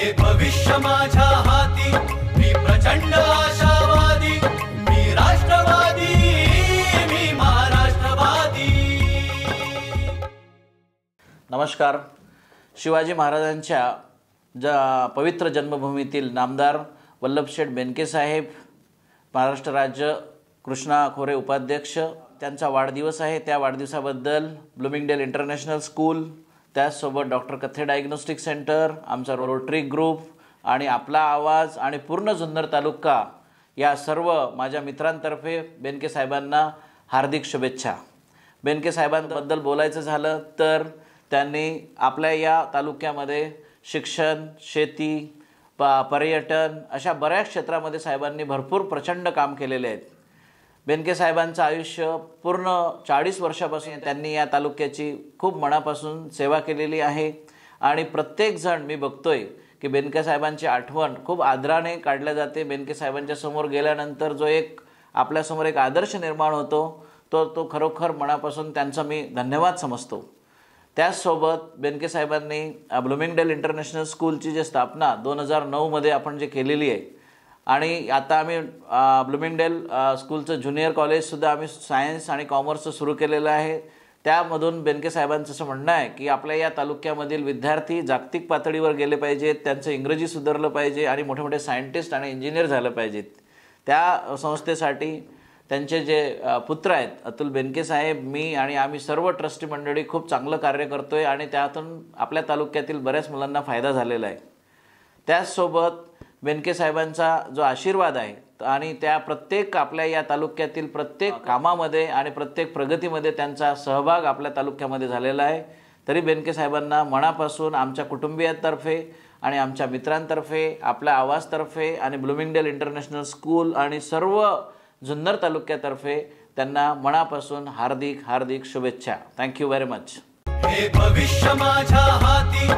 हे भविष्य माझ्या हाती. मी प्रचंड आशावादी मी राष्ट्रवादी मी महाराष्ट्रवादी. नमस्कार. शिवाजी महाराजांच्या ज पवित्र जन्मभूमीतील नामदार वल्लभशेठ बेनके साहेब महाराष्ट्र राज्य कृष्णा खोरे उपाध्यक्ष त्यांचा वाढदिवस आहे. त्या वाढदिवसाबद्दल ब्लुमिंगडेल इंटरनॅशनल स्कूल त्याचसोबत डॉक्टर कथे डायग्नोस्टिक सेंटर आमचा रोटरी ग्रुप आणि आपला आवाज आणि पूर्ण जुन्नर तालुका या सर्व माझ्या मित्रांतर्फे बेनके साहेबांना हार्दिक शुभेच्छा. बेनके साहेबांबद्दल बोलायचं झालं तर त्यांनी आपल्या या तालुक्यामध्ये शिक्षण शेती प पर्यटन अशा बऱ्याच क्षेत्रामध्ये साहेबांनी भरपूर प्रचंड काम केलेले आहेत. बेनके साहेबांचं आयुष्य पूर्ण चाळीस वर्षापासून त्यांनी या तालुक्याची खूप मनापासून सेवा केलेली आहे. आणि प्रत्येकजण मी बघतोय की बेनके साहेबांची आठवण खूप आदराने काढल्या जाते. बेनके साहेबांच्या समोर गेल्यानंतर जो एक आपल्यासमोर एक आदर्श निर्माण होतो तो तो खरोखर मनापासून त्यांचा मी धन्यवाद समजतो. त्याचसोबत बेनके साहेबांनी ब्लुमिंगडेल इंटरनॅशनल स्कूलची जी स्थापना दोन हजार नऊमध्ये आपण जे केलेली आहे आणि आता आम्ही ब्लुमिंगडेल स्कूलचं ज्युनियर कॉलेजसुद्धा आम्ही सायन्स आणि कॉमर्सचं सुरू केलेलं आहे. त्यामधून बेनके साहेबांचं असं म्हणणं आहे की आपल्या या तालुक्यामधील विद्यार्थी जागतिक पातळीवर गेले पाहिजेत त्यांचं इंग्रजी सुधारलं पाहिजे आणि मोठे मोठे सायंटिस्ट आणि इंजिनियर झालं पाहिजेत. त्या संस्थेसाठी त्यांचे जे पुत्र आहेत अतुल बेनके साहेब मी आणि आम्ही सर्व ट्रस्टी मंडळी खूप चांगलं कार्य करतो आहे आणि त्यातून आपल्या तालुक्यातील बऱ्याच मुलांना फायदा झालेला आहे. त्याचसोबत बेनके साहेबांचा जो आशीर्वाद आहे त- आणि त्या प्रत्येक आपल्या या तालुक्यातील प्रत्येक कामामध्ये आणि प्रत्येक प्रगतीमध्ये त्यांचा सहभाग आपल्या तालुक्यामध्ये झालेला आहे. तरी बेनके साहेबांना मनापासून आमच्या कुटुंबियांतर्फे आणि आमच्या मित्रांतर्फे आपल्या आवाजतर्फे आणि ब्लुमिंगडेल इंटरनॅशनल स्कूल आणि सर्व जुन्नर तालुक्यातर्फे त्यांना मनापासून हार्दिक हार्दिक शुभेच्छा. थँक्यू व्हेरी मच हे भविष्य माझ्या हाती.